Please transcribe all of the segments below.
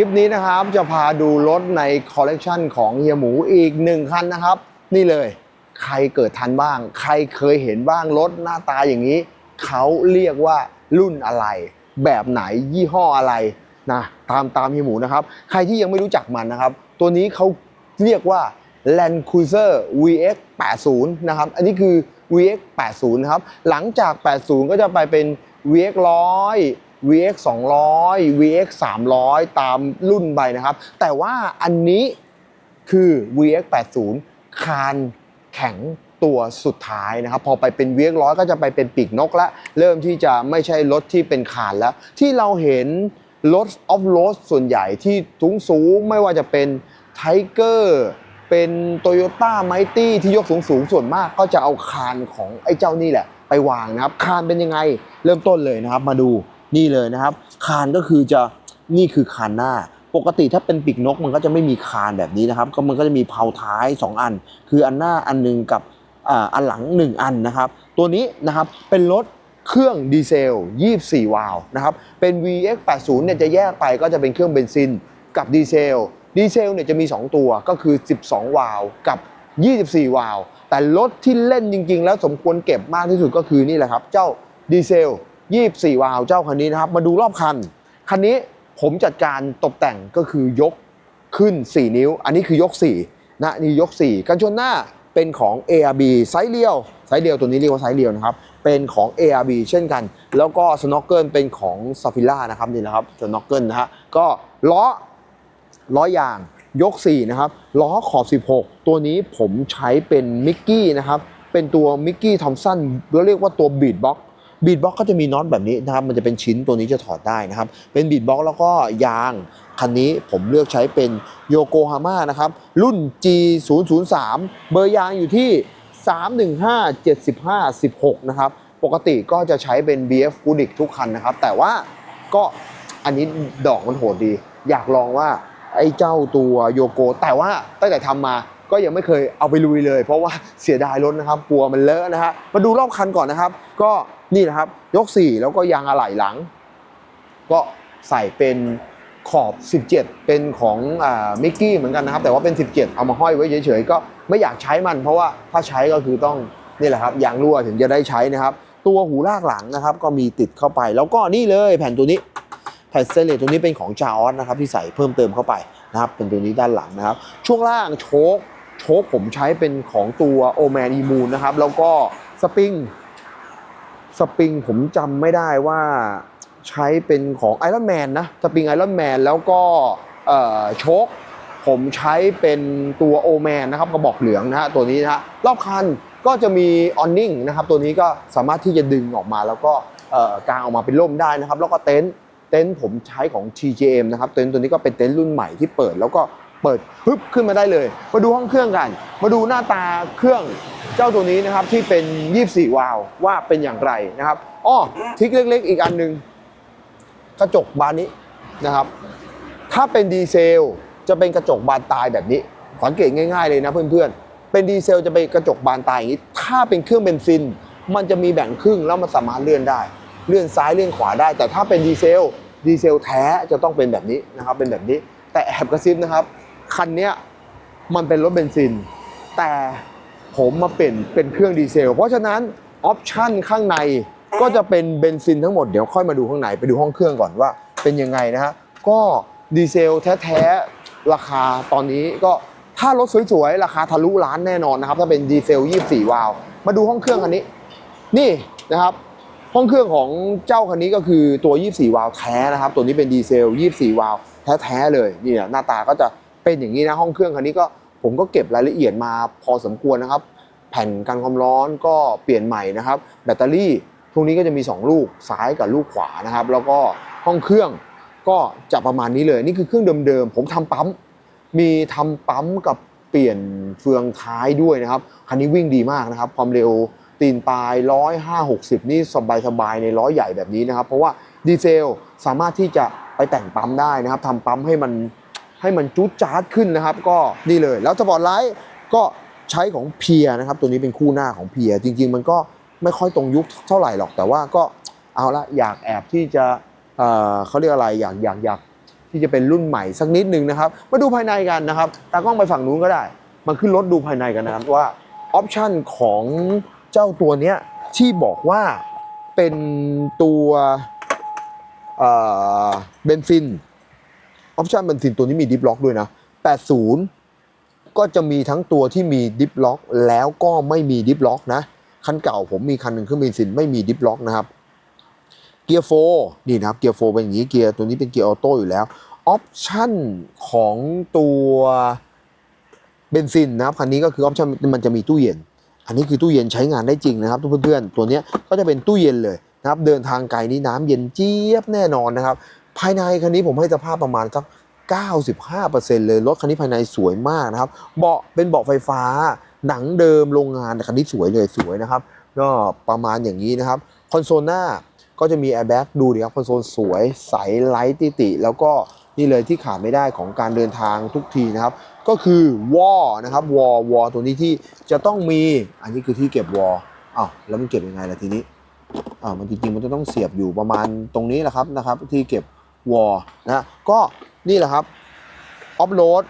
คลิปนี้นะครับจะพาดูรถในคอลเลกชันของเฮียหมูอีกหนึ่งคันนะครับ นี่เลย ใครเกิดทันบ้าง ใครเคยเห็นบ้างรถหน้าตาอย่างนี้ เขาเรียกว่ารุ่นอะไร แบบไหนยี่ห้ออะไรนะตามตามเฮียหมูนะครับ ใครที่ยังไม่รู้จักมันนะครับ ตัวนี้เขาเรียกว่า Land Cruiser VX 80นะครับ อันนี้คือ VX 80นะครับ หลังจาก 80 ก็จะไปเป็น VX 100 VX 200 VX 300 ตามรุ่นไปนะครับ แต่ว่าอันนี้คือ VX 80คานแข็งตัวสุดท้ายนะครับ พอไปเป็น VX 100ก็จะไปเป็นปีกนกแล้วเริ่มที่จะไม่ใช่รถที่เป็นคานแล้ว ที่เราเห็นรถออฟโรดส่วนใหญ่ที่ทุงสูงไม่ว่าจะเป็นไทเกอร์เป็นโตโยต้าไมตี้ที่ยกสูงสูงส่วนมากก็จะเอาคานของไอ้เจ้านี่แหละ ไปวางนะครับ คานเป็นยังไง เริ่มต้นเลยนะครับมาดู นี่เลยนะครับ คานก็คือจะนี่คือคานหน้า ปกติถ้าเป็นปีกนกมันก็จะไม่มีคานแบบนี้นะครับ ก็มันก็จะมีเพลาท้าย 2 อัน คืออันหน้าอันหนึงกับอ่าอันหลัง 1 อันนะครับ ตัวนี้นะครับเป็นรถเครื่องดีเซล 24 วาล์วนะครับ เป็น VX80 เนี่ยจะแยกไปก็จะเป็นเครื่องเบนซินกับดีเซล ดีเซลเนี่ยจะมี 2 ตัวก็คือ 12 วาล์วกับ 24 วาล์วแต่รถที่เล่นจริง ๆ แล้วสมควรเก็บมากที่สุดก็คือนี่แหละครับ เจ้าดีเซล 24 วาล์วเจ้าคันนี้นะครับ มาดูรอบคัน คันนี้ผมจัดการตกแต่งก็คือยกขึ้น 4 นิ้ว อันนี้คือยก 4 นะนี่ยก 4 กันชนหน้าเป็นของ ARB ไซส์เรียวไซส์เรียวตัวนี้เรียกว่าไซส์เรียวนะครับ เป็นของ ARB เช่นกัน แล้วก็สโนว์เกิลเป็นของซาฟิล่านะครับนี่นะครับสโนว์เกิลนะฮะก็ล้อล้อยางยก 4 นะครับ ล้อขอบ 16 ตัวนี้ผมใช้เป็นมิกกี้นะครับ เป็นตัวมิกกี้ทอมสันเราเรียกว่าตัวบีดบ็อก บีดบ็อกก็จะมีน็อตแบบนี้นะครับมันจะเป็นชิ้นตัวนี้จะถอดได้นะครับ เป็นบีดบ็อกแล้วก็ยางคันนี้ผมเลือกใช้เป็นโยโกฮาม่านะครับรุ่น G 0 0 3 เบอร์ยางอยู่ที่ 315 75 16 นะครับ ปกติก็จะใช้เป็น BF g o o d i c ทุกคันนะครับ แต่ว่าก็อันนี้ดอกมันโหดดี อยากลองว่าไอ้เจ้าตัวโยโก แต่ว่าตั้งแต่ทำมา ก็ยังไม่เคยเอาไปลุยเลย เพราะว่าเสียดายรถนะครับกลัวมันเลอะนะฮะมาดูรอบคันก่อนนะครับ ก็นี่นะครับยก 4 แล้วก็ยางอะไหล่หลัง ก็ใส่เป็นขอบ 17 เป็นของมิกกี้เหมือนกันนะครับ แต่ว่าเป็น 17 เอามาห้อยไว้เฉยๆ ก็ไม่อยากใช้มัน เพราะว่าถ้าใช้ก็คือต้องนี่แหละครับยางรั่วถึงจะได้ใช้นะครับ ตัวหูลากหลังนะครับ ก็มีติดเข้าไป แล้วก็นี่เลยแผ่นตัวนี้แผ่นสเตนเลสตัวนี้เป็นของจาออสนะครับที่ใส่เพิ่มเติมเข้าไปนะครับเป็นตัวนี้ด้านหลังนะครับ ช่วงล่างโชค โชคผมใช้เป็นของตัวโอแมนอีมูนนะครับ แล้วก็สปริงสปริงผมจำไม่ได้ว่าใช้เป็นของไอรอนแมนนะสปริงไอรอนแมนแล้วก็โชคผมใช้เป็นตัวโอแมนนะครับกระบอกเหลืองนะฮะตัวนี้นะฮะรอบคันก็จะมีออนนิ่งนะครับตัวนี้ก็สามารถที่จะดึงออกมาแล้วก็กางออกมาเป็นร่มได้นะครับ แล้วก็เต็นท์เต็นท์ผมใช้ของ TJM นะครับเต็นท์ตัวนี้ก็เป็นเต็นท์รุ่นใหม่ที่เปิดแล้วก็ เปิดปึ๊บขึ้นมาได้เลย มาดูห้องเครื่องกัน มาดูหน้าตาเครื่องเจ้าตัวนี้นะครับที่เป็น 24 วาล์วว่าเป็นอย่างไรนะครับอ้อทิกเล็กๆ อีกอันหนึ่งกระจกบานนี้นะครับ ถ้าเป็นดีเซลจะเป็นกระจกบานตายแบบนี้ สังเกตง่ายๆเลยนะเพื่อนๆ เป็นดีเซลจะเป็นกระจกบานตายอย่างนี้ ถ้าเป็นเครื่องเบนซิน มันจะมีแบ่งครึ่งแล้วมันสามารถเลื่อนได้ เลื่อนซ้ายเลื่อนขวาได้ แต่ถ้าเป็นดีเซล ดีเซลแท้จะต้องเป็นแบบนี้นะครับ เป็นแบบนี้ แต่แอบกระซิบนะครับ คันเนี้ยมันเป็นรถเบนซิน แต่ผมมาเปลี่ยนเป็นเครื่องดีเซล เพราะฉะนั้นออปชันข้างในก็จะเป็นเบนซินทั้งหมดเดี๋ยวค่อยมาดูข้างในไปดูห้องเครื่องก่อนว่าเป็นยังไงนะฮะก็ดีเซลแท้ๆราคาตอนนี้ก็ถ้ารถสวยๆ ราคาทะลุล้านแน่นอนนะครับ ถ้าเป็นดีเซล 24 วาล์วมาดูห้องเครื่องคันนี้ นี่นะครับ ห้องเครื่องของเจ้าคันนี้ก็คือตัว 24 วาล์วแท้นะครับ ตัวนี้เป็นดีเซล 24 วาล์วแท้ๆเลยนี่นะหน้าตาก็จะ เป็นอย่างนี้นะห้องเครื่องคันนี้ก็ผมก็เก็บรายละเอียดมาพอสมควรนะครับ แผ่นกันความร้อนก็เปลี่ยนใหม่นะครับ แบตเตอรี่พวกนี้ก็จะมี 2 ลูกซ้ายกับลูกขวานะครับ แล้วก็ห้องเครื่องก็จะประมาณนี้เลย นี่คือเครื่องเดิมๆผมทำปั๊มมีทำปั๊มกับเปลี่ยนเฟืองท้ายด้วยนะครับคันนี้วิ่งดีมากนะครับ ความเร็วตีนปลายร้อยห้าหกสิบนี่สบายๆในล้อใหญ่แบบนี้นะครับ เพราะว่าดีเซลสามารถที่จะไปแต่งปั๊มได้นะครับทำปั๊มให้มัน ให้มันจุดจ๊าดขึ้นนะครับ ก็นี่เลย แล้วสปอร์ตไลท์ก็ใช้ของเพียนะครับ ตัวนี้เป็นคู่หน้าของเพียจริง ๆ มันก็ไม่ค่อยตรงยุคเท่าไหร่หรอก แต่ว่าก็เอาละอยากแอบที่จะเอ่อเขาเรียกอะไรอยากอยากอยากที่จะเป็นรุ่นใหม่สักนิดหนึ่งนะครับ มาดูภายในกันนะครับตากล้องไปฝั่งนู้นก็ได้ มาขึ้นรถดูภายในกันนะครับว่าออปชันของเจ้าตัวเนี้ยที่บอกว่าเป็นตัวเอ่อเบนซิน ออปชันเบนซินตัวนี้มีดิฟล็อกด้วยนะ 80 ก็จะมีทั้งตัวที่มีดิฟล็อกแล้วก็ไม่มีดิฟล็อกนะ คันเก่าผมมีคันหนึ่งเครื่องเบนซินไม่มีดิฟล็อกนะครับ เกียร์โฟนี่นะครับ เกียร์โฟเป็นอย่างนี้ เกียร์ตัวนี้เป็นเกียร์ออโต้อยู่แล้ว ออปชันของตัวเบนซินนะครับ คันนี้ก็คือออปชันมันจะมีตู้เย็น อันนี้คือตู้เย็นใช้งานได้จริงนะครับทุกเพื่อนๆ ตัวนี้ก็จะเป็นตู้เย็นเลยนะครับ เดินทางไกลนี่น้ำเย็นเจี๊ยบแน่นอนนะครับ ภายในคันนี้ผมให้สภาพประมาณสัก95%เลยรถคันนี้ภายในสวยมากนะครับ เบาะเป็นเบาะไฟฟ้า หนังเดิมโรงงานคันนี้สวยเลยสวยนะครับก็ประมาณอย่างนี้นะครับคอนโซลหน้าก็จะมีแอร์แบ็กดูดิครับคอนโซลสวยใสไร้ติติแล้วก็นี่เลยที่ขาดไม่ได้ของการเดินทางทุกทีนะครับ ก็คือวอลนะครับวอลวอลตัวนี้ที่จะต้องมีอันนี้คือที่เก็บวอลอ้าวแล้วมันเก็บยังไงล่ะทีนี้อ่าวมันจริงๆมันจะต้องเสียบอยู่ประมาณตรงนี้แหละครับนะครับ ที่เก็บ วอลนะก็นี่แหละครับออฟโรด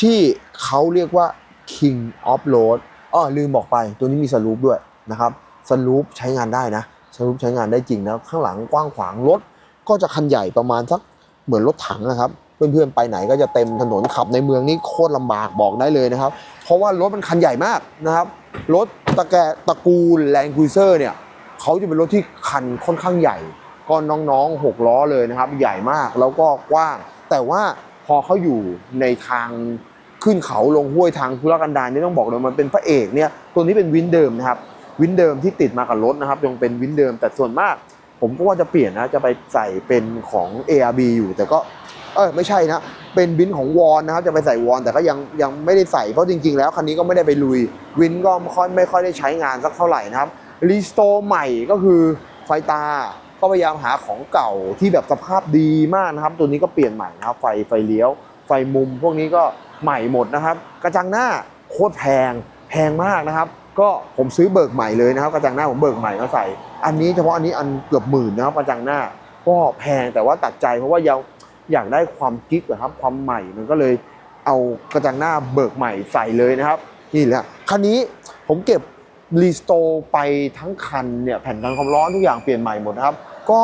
ที่เขาเรียกว่า King of Road อ้อลืมบอกไปตัวนี้มีสลูปด้วยนะครับสลูปใช้งานได้นะสลูปใช้งานได้จริงนะข้างหลังกว้างขวางรถก็จะคันใหญ่ประมาณสักเหมือนรถถังนะครับเพื่อนๆไปไหนก็จะเต็มถนนขับในเมืองนี่โคตรลำบากบอกได้เลยนะครับ เพราะว่ารถมันคันใหญ่มากนะครับ รถตะแกตะกูลแลนด์คูเซอร์เนี่ยเขาจะเป็นรถที่คันค่อนข้างใหญ่ ก็น้องๆ 6 ล้อเลยนะครับ ใหญ่มากแล้วก็กว้าง แต่ว่าพอเขาอยู่ในทางขึ้นเขาลงห้วยทางธุรกันดารนี่ต้องบอกเลยมันเป็นพระเอกเนี่ยตัวนี้เป็นวินเดิมนะครับ วินเดิมที่ติดมากับรถนะครับ ยังเป็นวินเดิมแต่ส่วนมาก ผมก็ว่าจะเปลี่ยนนะจะไปใส่เป็นของ ARB อยู่แต่ก็เออไม่ใช่นะเป็นวินของวอนนะครับจะไปใส่วอน แต่ก็ยังยังไม่ได้ใส่เพราะจริง ๆ แล้วคันนี้ก็ไม่ได้ไปลุยวินก็ไม่ค่อยไม่ค่อยได้ใช้งานสักเท่าไหร่นะครับรีสโตร์ใหม่ก็คือไฟตา ก็พยายามหาของเก่าที่แบบสภาพดีมากนะครับ ตัวนี้ก็เปลี่ยนใหม่นะครับ ไฟไฟเลี้ยว ไฟมุม พวกนี้ก็ใหม่หมดนะครับ กระจังหน้าโคตรแพงแพงมากนะครับ ก็ผมซื้อเบิกใหม่เลยนะครับ กระจังหน้าผมเบิกใหม่มาใส่ อันนี้เฉพาะอันนี้อันเกือบหมื่นนะครับ กระจังหน้าก็แพงแต่ว่าตัดใจเพราะว่ายังอยากได้ความกิ๊กอะครับความใหม่มันก็เลยเอากระจังหน้าเบิกใหม่ใส่เลยนะครับนี่แหละคันนี้ผมเก็บรีสโตไปทั้งคันเนี่ยแผ่นกันความร้อนทุกอย่างเปลี่ยนใหม่หมดนะครับ ก็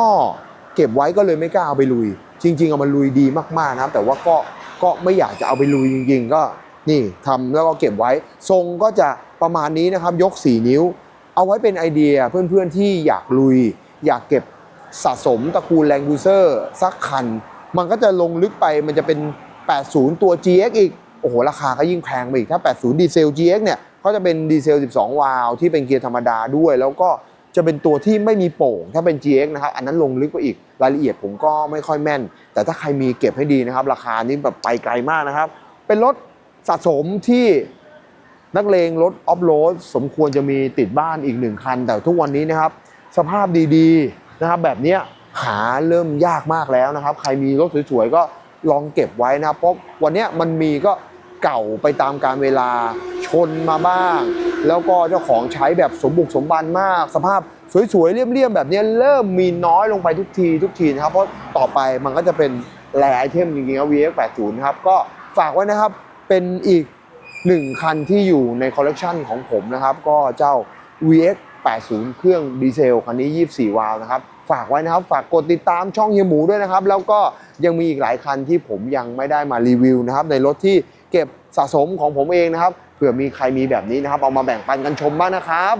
เก็บไว้ก็เลยไม่กล้าเอาไปลุย จริง ๆ เอามาลุยดีมากๆนะครับแต่ว่าก็ก็ไม่อยากจะเอาไปลุยจริง ๆ ก็นี่ทำแล้วก็เก็บไว้ ทรงก็จะประมาณนี้นะครับ ยก 4 นิ้ว เอาไว้เป็นไอเดียเพื่อนๆที่อยากลุย อยากเก็บสะสมตระกูลแรงกูเซอร์สักคัน มันก็จะลงลึกไปมันจะเป็น 80 ตัว GX อีก โอ้โห ราคาก็ยิ่งแพงไปอีก ถ้า 80 ดีเซล GX เนี่ยก็จะเป็นดีเซล 12 วาล์วที่เป็นเกียร์ธรรมดาด้วย แล้วก็ จะเป็นตัวที่ไม่มีโป่ง ถ้าเป็น GX นะครับ อันนั้นลงลึกไปอีก รายละเอียดผมก็ไม่ค่อยแม่น แต่ถ้าใครมีเก็บให้ดีนะครับ ราคานี้แบบไปไกลมากนะครับ เป็นรถสะสมที่นักเลงรถออฟโรดสมควรจะมีติดบ้านอีกหนึ่งคัน แต่ทุกวันนี้นะครับ สภาพดีๆนะครับ แบบนี้หาเริ่มยากมากแล้วนะครับ ใครมีรถสวยๆก็ลองเก็บไว้นะเพราะวันนี้มันมีก็เก่าไปตามการเวลาชนมาบ้าง แล้วก็เจ้าของใช้แบบสมบุกสมบันมาก สภาพสวยๆเลี่ยมๆแบบนี้เริ่มมีน้อยลงไปทุกทีทุกทีนะครับ เพราะต่อไปมันก็จะเป็นแรไอเทมจริงๆครับ VX 80 ครับก็ฝากไว้นะครับเป็นอีกหนึ่งคันที่อยู่ในคอลเลกชันของผมนะครับ ก็เจ้า VX 80 เครื่องดีเซลคันนี้ 24 วาล์วนะครับฝากไว้นะครับ ฝากกดติดตามช่องเฮียหมูด้วยนะครับ แล้วก็ยังมีอีกหลายคันที่ผมยังไม่ได้มารีวิวนะครับ ในรถที่ เก็บสะสมของผมเองนะครับเผื่อมีใครมีแบบนี้นะครับ เอามาแบ่งปันกันชมบ้างนะครับ